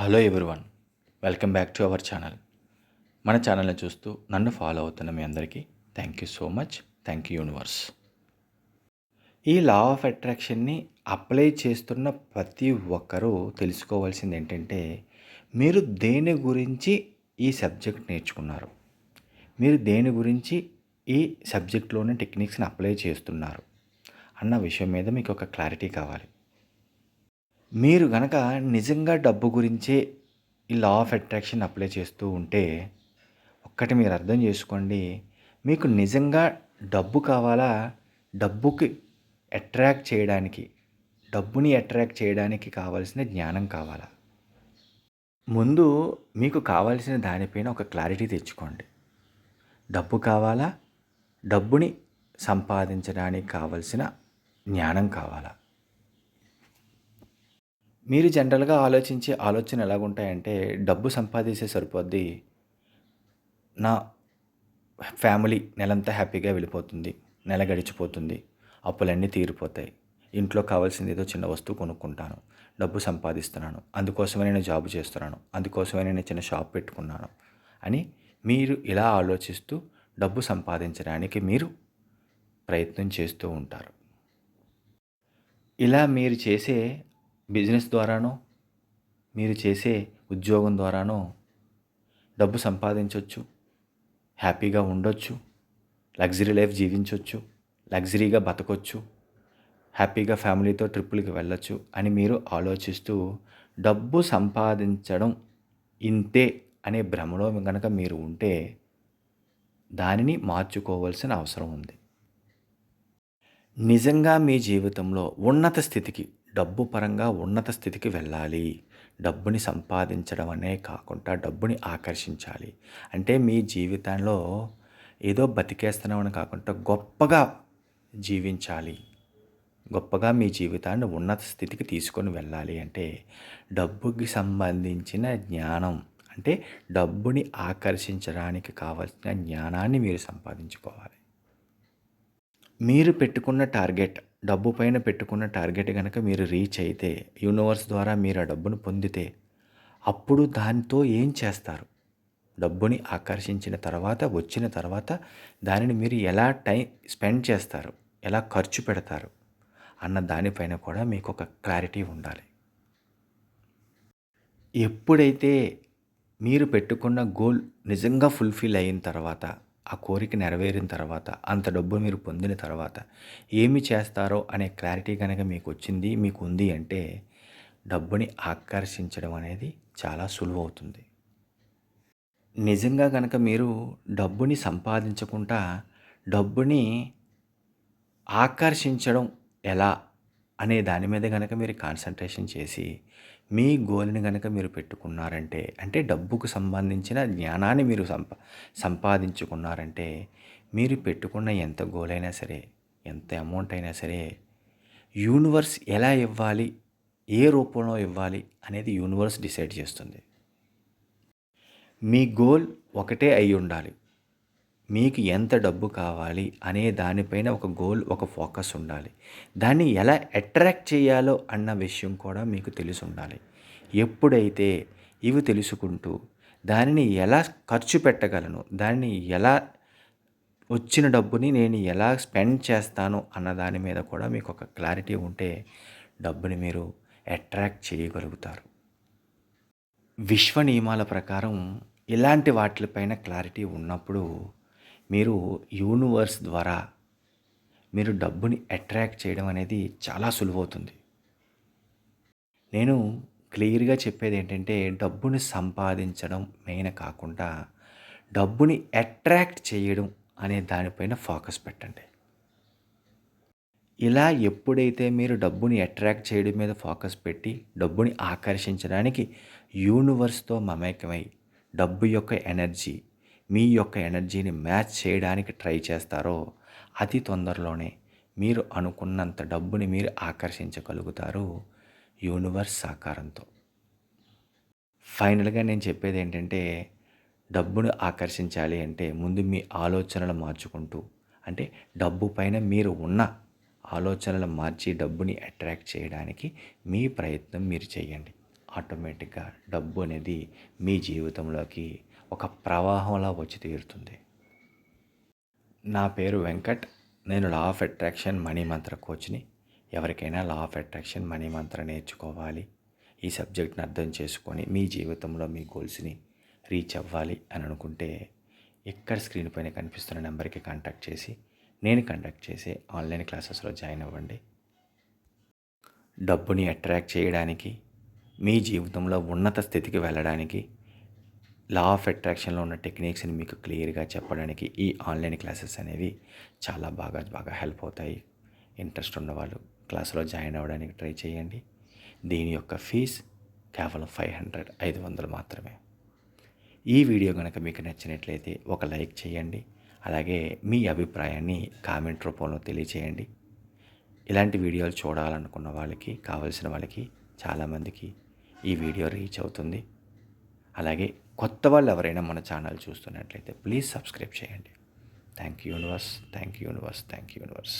Hello everyone welcome back to our channel మన ఛానల్ని చూస్తూ నన్ను ఫాలో అవుతున్న మీ అందరికీ thank you so much thank you universe ఈ లా ఆఫ్ అట్రాక్షన్ని అప్లై చేస్తున్న ప్రతి ఒక్కరూ తెలుసుకోవాల్సింది ఏంటంటే మీరు దేని గురించి ఈ సబ్జెక్ట్ నేర్చుకున్నారు? మీరు దేని గురించి ఈ సబ్జెక్ట్లోనే టెక్నిక్స్ని అప్లై చేస్తున్నారు? అన్న విషయం మీద మీకు ఒక క్లారిటీ కావాలి. మీరు గనక నిజంగా డబ్బు గురించే ఈ లా ఆఫ్ అట్రాక్షన్ అప్లై చేస్తూ ఉంటే ఒక్కటి మీరు అర్థం చేసుకోండి. మీకు నిజంగా డబ్బు కావాలా? డబ్బుకి అట్రాక్ట్ చేయడానికి డబ్బుని అట్రాక్ట్ చేయడానికి కావాల్సిన జ్ఞానం కావాలా? ముందు మీకు కావాల్సిన దానిపైన ఒక క్లారిటీ తెచ్చుకోండి. డబ్బు కావాలా? డబ్బుని సంపాదించడానికి కావలసిన జ్ఞానం కావాలా? మీరు జనరల్గా ఆలోచించే ఆలోచన ఎలాగుంటాయంటే డబ్బు సంపాదిస్తే సరిపోద్ది నా ఫ్యామిలీ నెలంతా హ్యాపీగా వెళ్ళిపోతుంది నెల గడిచిపోతుంది అప్పులన్నీ తీరిపోతాయి ఇంట్లో కావాల్సింది ఏదో చిన్న వస్తువు కొనుక్కుంటాను డబ్బు సంపాదిస్తున్నాను అందుకోసమే నేను జాబ్ చేస్తున్నాను అందుకోసమే నేను చిన్న షాప్ పెట్టుకున్నాను అని మీరు ఇలా ఆలోచిస్తూ డబ్బు సంపాదించడానికి మీరు ప్రయత్నం చేస్తూ ఉంటారు. ఇలా మీరు చేసే బిజినెస్ ద్వారానో మీరు చేసే ఉద్యోగం ద్వారానో డబ్బు సంపాదించవచ్చు హ్యాపీగా ఉండొచ్చు లగ్జరీ లైఫ్ జీవించవచ్చు లగ్జరీగా బతకొచ్చు హ్యాపీగా ఫ్యామిలీతో ట్రిప్పులకి వెళ్ళొచ్చు అని మీరు ఆలోచిస్తూ డబ్బు సంపాదించడం ఇంతే అనే భ్రమలో కనుక మీరు ఉంటే దానిని మార్చుకోవాల్సిన అవసరం ఉంది. నిజంగా మీ జీవితంలో ఉన్నత స్థితికి డబ్బు పరంగా ఉన్నత స్థితికి వెళ్ళాలి. డబ్బుని సంపాదించడం అనే కాకుండా డబ్బుని ఆకర్షించాలి. అంటే మీ జీవితంలో ఏదో బతికేస్తున్నామని కాకుండా గొప్పగా జీవించాలి. గొప్పగా మీ జీవితాన్ని ఉన్నత స్థితికి తీసుకొని వెళ్ళాలి అంటే డబ్బుకి సంబంధించిన జ్ఞానం అంటే డబ్బుని ఆకర్షించడానికి కావలసిన జ్ఞానాన్ని మీరు సంపాదించుకోవాలి. మీరు పెట్టుకున్న టార్గెట్ డబ్బు పైన పెట్టుకున్న టార్గెట్ కనుక మీరు రీచ్ అయితే యూనివర్స్ ద్వారా మీరు ఆ డబ్బును పొందితే అప్పుడు దానితో ఏం చేస్తారు? డబ్బుని ఆకర్షించిన తర్వాత వచ్చిన తర్వాత దానిని మీరు ఎలా టైం స్పెండ్ చేస్తారు? ఎలా ఖర్చు పెడతారు? అన్న దానిపైన కూడా మీకు ఒక క్లారిటీ ఉండాలి. ఎప్పుడైతే మీరు పెట్టుకున్న గోల్ నిజంగా ఫుల్ఫిల్ అయిన తర్వాత ఆ కోరిక నెరవేరిన తర్వాత అంత డబ్బు మీరు పొందిన తర్వాత ఏమి చేస్తారో అనే క్లారిటీ కనుక మీకు వచ్చింది మీకు ఉంది అంటే డబ్బుని ఆకర్షించడం అనేది చాలా సులువవుతుంది. నిజంగా కనుక మీరు డబ్బుని సంపాదించకుండా డబ్బుని ఆకర్షించడం ఎలా అనే దాని మీద కనుక మీరు కాన్సన్ట్రేషన్ చేసి మీ గోల్ని కనుక మీరు పెట్టుకున్నారంటే అంటే డబ్బుకు సంబంధించిన జ్ఞానాన్ని మీరు సంపా సంపాదించుకున్నారంటే మీరు పెట్టుకున్న ఎంత గోల్ అయినా సరే ఎంత అమౌంట్ అయినా సరే యూనివర్స్ ఎలా ఇవ్వాలి ఏ రూపంలో ఇవ్వాలి అనేది యూనివర్స్ డిసైడ్ చేస్తుంది. మీ గోల్ ఒకటే అయి ఉండాలి మీకు ఎంత డబ్బు కావాలి అనే దానిపైన ఒక గోల్ ఒక ఫోకస్ ఉండాలి. దాన్ని ఎలా అట్రాక్ట్ చేయాలో అన్న విషయం కూడా మీకు తెలిసి ఉండాలి. ఎప్పుడైతే ఇవి తెలుసుకుంటూ దానిని ఎలా ఖర్చు పెట్టగలను దాన్ని ఎలా వచ్చిన డబ్బుని నేను ఎలా స్పెండ్ చేస్తాను అన్న దాని మీద కూడా మీకు ఒక క్లారిటీ ఉంటే డబ్బుని మీరు అట్రాక్ట్ చేయగలుగుతారు. విశ్వ నియమాల ప్రకారం ఇలాంటి వాటిపైన క్లారిటీ ఉన్నప్పుడు మీరు యూనివర్స్ ద్వారా మీరు డబ్బుని అట్రాక్ట్ చేయడం అనేది చాలా సులువవుతుంది. నేను క్లియర్గా చెప్పేది ఏంటంటే డబ్బుని సంపాదించడం మెయిన్ కాకుండా డబ్బుని అట్రాక్ట్ చేయడం అనే దానిపైన ఫోకస్ పెట్టండి. ఇలా ఎప్పుడైతే మీరు డబ్బుని అట్రాక్ట్ చేయడం మీద ఫోకస్ పెట్టి డబ్బుని ఆకర్షించడానికి యూనివర్స్తో మమేకమై డబ్బు యొక్క ఎనర్జీ మీ యొక్క ఎనర్జీని మ్యాచ్ చేయడానికి ట్రై చేస్తారో అతి తొందరలోనే మీరు అనుకున్నంత డబ్బుని మీరు ఆకర్షించగలుగుతారు యూనివర్స్ సహకారంతో ఫైనల్గా నేను చెప్పేది ఏంటంటే డబ్బును ఆకర్షించాలి అంటే ముందు మీ ఆలోచనలు మార్చుకుంటూ అంటే డబ్బు పైన మీరు ఉన్న ఆలోచనలు మార్చి డబ్బుని అట్రాక్ట్ చేయడానికి మీ ప్రయత్నం మీరు చేయండి. ఆటోమేటిక్గా డబ్బు అనేది మీ జీవితంలోకి ఒక ప్రవాహంలా వచ్చి తీరుతుంది. నా పేరు వెంకట్. నేను లా ఆఫ్ అట్రాక్షన్ మనీ మంత్ర కోచ్ని. ఎవరికైనా లా ఆఫ్ అట్రాక్షన్ మనీ మంత్ర నేర్చుకోవాలి. ఈ సబ్జెక్ట్ని అర్థం చేసుకొని మీ జీవితంలో మీ గోల్స్ని రీచ్ అవ్వాలి అని అనుకుంటే ఇక్కడ స్క్రీన్ పైన కనిపిస్తున్న నెంబర్కి కాంటాక్ట్ చేసి నేను కండక్ట్ చేసే ఆన్లైన్ క్లాసెస్లో జాయిన్ అవ్వండి. డబ్బుని అట్రాక్ట్ చేయడానికి మీ జీవితంలో ఉన్నత స్థితికి వెళ్ళడానికి లా ఆఫ్ అట్రాక్షన్లో ఉన్న టెక్నిక్స్ని మీకు క్లియర్గా చెప్పడానికి ఈ ఆన్లైన్ క్లాసెస్ అనేవి చాలా బాగా బాగా హెల్ప్ అవుతాయి. ఇంట్రెస్ట్ ఉన్నవాళ్ళు క్లాసులో జాయిన్ అవ్వడానికి ట్రై చేయండి. దీని యొక్క ఫీజ్ కేవలం ఫైవ్ హండ్రెడ్ ఐదు వందలు మాత్రమే. ఈ వీడియో కనుక మీకు నచ్చినట్లయితే ఒక లైక్ చేయండి. అలాగే మీ అభిప్రాయాన్ని కామెంట్ రూపంలో తెలియచేయండి. ఇలాంటి వీడియోలు చూడాలనుకున్న వాళ్ళకి కావలసిన వాళ్ళకి చాలామందికి ఈ వీడియో రీచ్ అవుతుంది. అలాగే కొత్త వాళ్ళు ఎవరైనా మన ఛానల్ చూస్తున్నట్లయితే ప్లీజ్ సబ్స్క్రైబ్ చేయండి. Thank you universe thank you universe thank you universe.